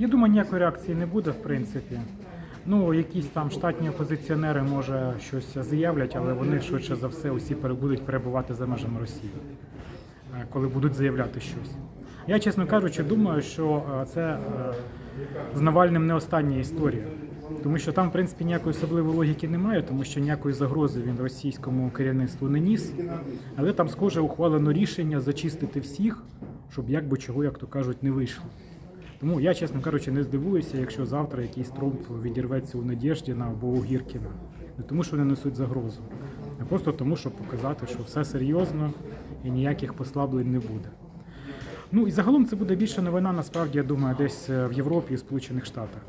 Я думаю, ніякої реакції не буде, в принципі. Ну, якісь там штатні опозиціонери, може, щось заявлять, але вони швидше за все усі будуть перебувати за межами Росії, е, коли будуть заявляти щось. Я, чесно кажучи, думаю, що е, це е, з Навальним не остання історія. Тому що там, в принципі, ніякої особливої логіки немає, тому що ніякої загрози він російському керівництву не ніс. Але там, схоже, ухвалено рішення зачистити всіх, щоб як би чого, як то кажуть, не вийшло. Тому я, чесно кажучи, не здивуюся, якщо завтра якийсь Тромп відірветься у Надєждіна або у Гіркіна. Не тому, що вони несуть загрозу, а просто тому, щоб показати, що все серйозно і ніяких послаблень не буде. Ну і загалом це буде більше новина, насправді, я думаю, десь е, в Європі і Сполучених Штатах.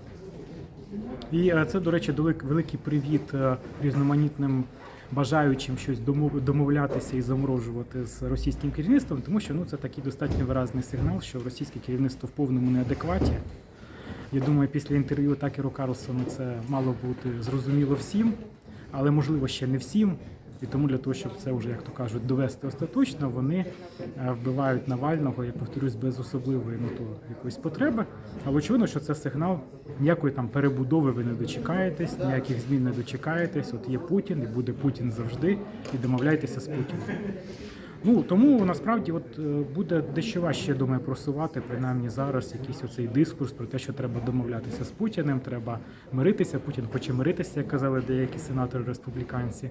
І е, це, до речі, велик- великий привіт е, різноманітним бажаючим щось домов- домовлятися і заморожувати з російським керівництвом, тому що ну, це такий достатньо виразний сигнал, що російське керівництво в повному неадекваті. Я думаю, після інтерв'ю Такеру Карлсону це мало бути зрозуміло всім, але можливо ще не всім. І тому для того, щоб це вже, як то кажуть, довести остаточно, вони е, вбивають Навального, я повторюсь, без особливої ну, то, якоїсь потреби. Але очевидно, що це сигнал ніякої там перебудови ви не дочекаєтесь, ніяких змін не дочекаєтесь. От є Путін, і буде Путін завжди, і домовляйтеся з Путіним. Ну тому насправді от е, буде дещо важче, я думаю, просувати принаймні зараз якийсь оцей дискурс про те, що треба домовлятися з Путіним, треба миритися. Путін хоче миритися, як казали деякі сенатори республіканці.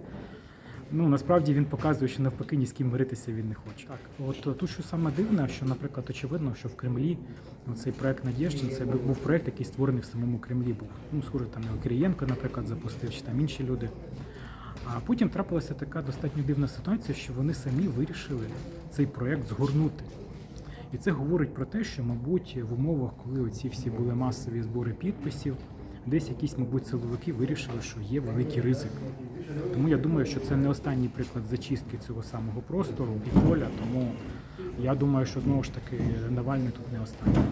Ну насправді він показує, що навпаки ні з ким миритися він не хоче. Так, от е, тут що саме дивне, що, наприклад, очевидно, що в Кремлі цей проект Надєждін це був проект, який створений в самому Кремлі. Був ну, схоже, там і Кирієнко, наприклад, запустив, чи там інші люди. А потім трапилася така достатньо дивна ситуація, що вони самі вирішили цей проект згорнути. І це говорить про те, що, мабуть, в умовах, коли оці всі були масові збори підписів, десь якісь, мабуть, силовики вирішили, що є великий ризик. Тому я думаю, що це не останній приклад зачистки цього самого простору і поля. Тому я думаю, що знову ж таки Навальний тут не останній.